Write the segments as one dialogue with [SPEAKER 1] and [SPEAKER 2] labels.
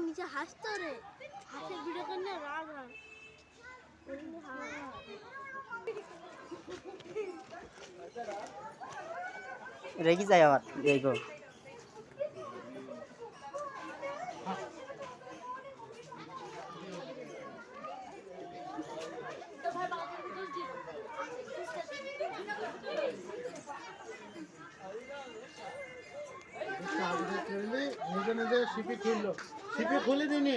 [SPEAKER 1] নিচে হাসতো রে হাসে ভিডিও করে না রাগ হাগ।
[SPEAKER 2] রেখে যায় আবার দেখো
[SPEAKER 3] নিজে সিপি খুললো। সিপি খুলে দিনি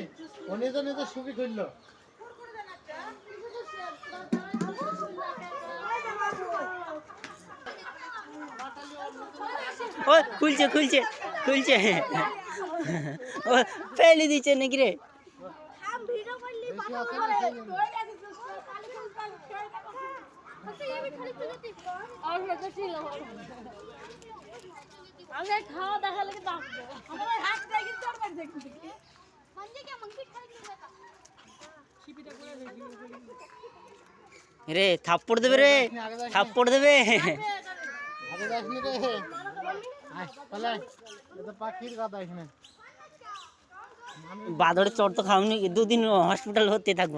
[SPEAKER 3] ও নিজে নিজে সিপি খুললো।
[SPEAKER 2] ও খুলছে খুলছে খুলছে। ও ফেলে দিচ্ছে নাকি রে।
[SPEAKER 1] আর আর খাওয়া দেখা লাগে দেবো। আমার হাত দেখি তোর বাড়ি দেখি দেখি। মন্দির কে তুলে দেখা।
[SPEAKER 2] রে থাপ্পড় দেবে রে থাপ্পড় দেবে
[SPEAKER 3] আগে যাসনি রে আয় পালাই এটা পাখির কথা এখানে আমি
[SPEAKER 2] বাদরে চট তো খাওনি দুদিন হসপিটাল হতে থাকব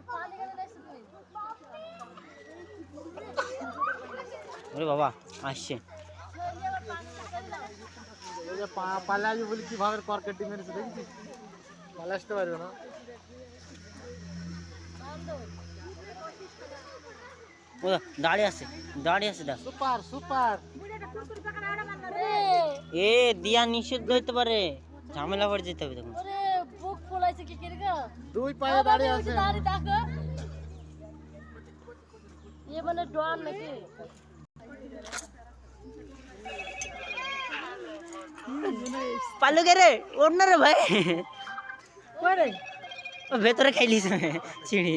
[SPEAKER 2] ওরে বাবা আসছে
[SPEAKER 3] এই যে পা- পালাবি বলি কীভাবে কর্কেটি মেরেছে দেখেছিস পালা আসতে পারবে না
[SPEAKER 2] ও দাঁড়িয়ে আছে দাঁড়িয়ে আছে দেখ
[SPEAKER 3] সুপার সুপার
[SPEAKER 2] এ দিয়া নিষেধ হইতে পারে ঝামেলা করে যেতে হবে তখন
[SPEAKER 1] বুক ফলাইছে কি করে গো
[SPEAKER 3] দুই পায়ে দাঁড়িয়ে আছে
[SPEAKER 1] দাঁড়ি দেখো ये মানে ডন নাকি
[SPEAKER 2] পালু কে রে ওর না রে ভাই ও ভেতরে খাইলিস। চিড়ি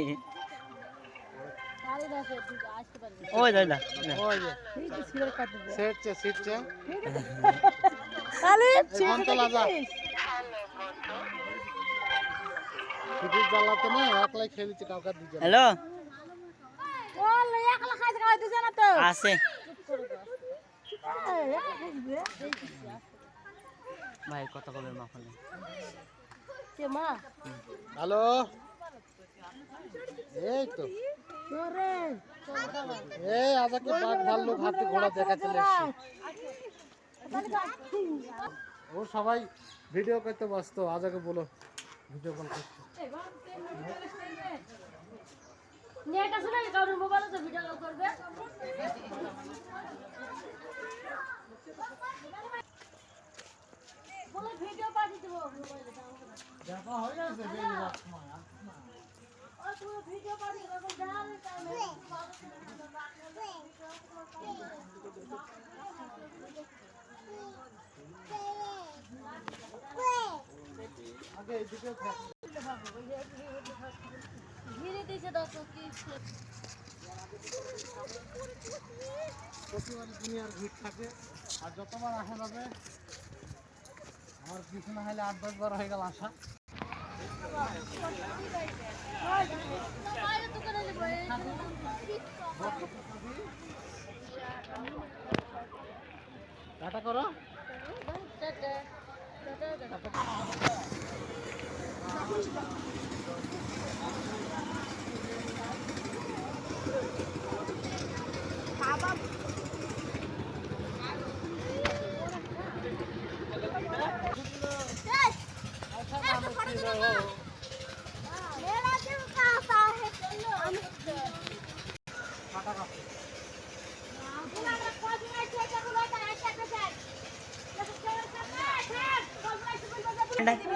[SPEAKER 1] দাঁড়ি দেখো তুই আসতে
[SPEAKER 2] ওই দাদা
[SPEAKER 3] ওই যে
[SPEAKER 1] এই তো সিগারেট কাটতে
[SPEAKER 3] সেটছে
[SPEAKER 1] আরে
[SPEAKER 3] এই বন্তলা যা। জ্বালাতে না একলাই খেলেছে কাউকে দিচ্ছে
[SPEAKER 2] হ্যালো?
[SPEAKER 1] বল একলা তো।
[SPEAKER 2] আছে। ভাই কত কবে মাফলে
[SPEAKER 1] কে মা?
[SPEAKER 3] হ্যালো? এই তো।
[SPEAKER 1] তোরে
[SPEAKER 3] এই আজাকে বাঘ ভাল্লুক হাতি ঘোড়া দেখা চলে ও সবাই ভিডিও করতে ব্যস্ত আজাকে বলো ভিডিও কল করছে।
[SPEAKER 1] নেট আছে না? কারোর মোবাইলে তো ভিডিও কল করবে। বলে ভিডিও পাঠিয়ে দেবো। মোবাইলে
[SPEAKER 3] দেখা হয়ে গেছে বেরিয়ে যাওয়ার না।
[SPEAKER 1] ভিডিও পাঠিয়ে দেবো। জানে
[SPEAKER 3] আগে এদিকে থাক।
[SPEAKER 1] ঘিরে দিয়েছে দেখো কি
[SPEAKER 3] প্রতিবার দুনিয়ার ভিড় থাকে আর যতবার আসা যাবে আমার পিছনে হলে আট দশ বার হয়ে গেল আসা টাটা করো।
[SPEAKER 1] Tata tata. টাটা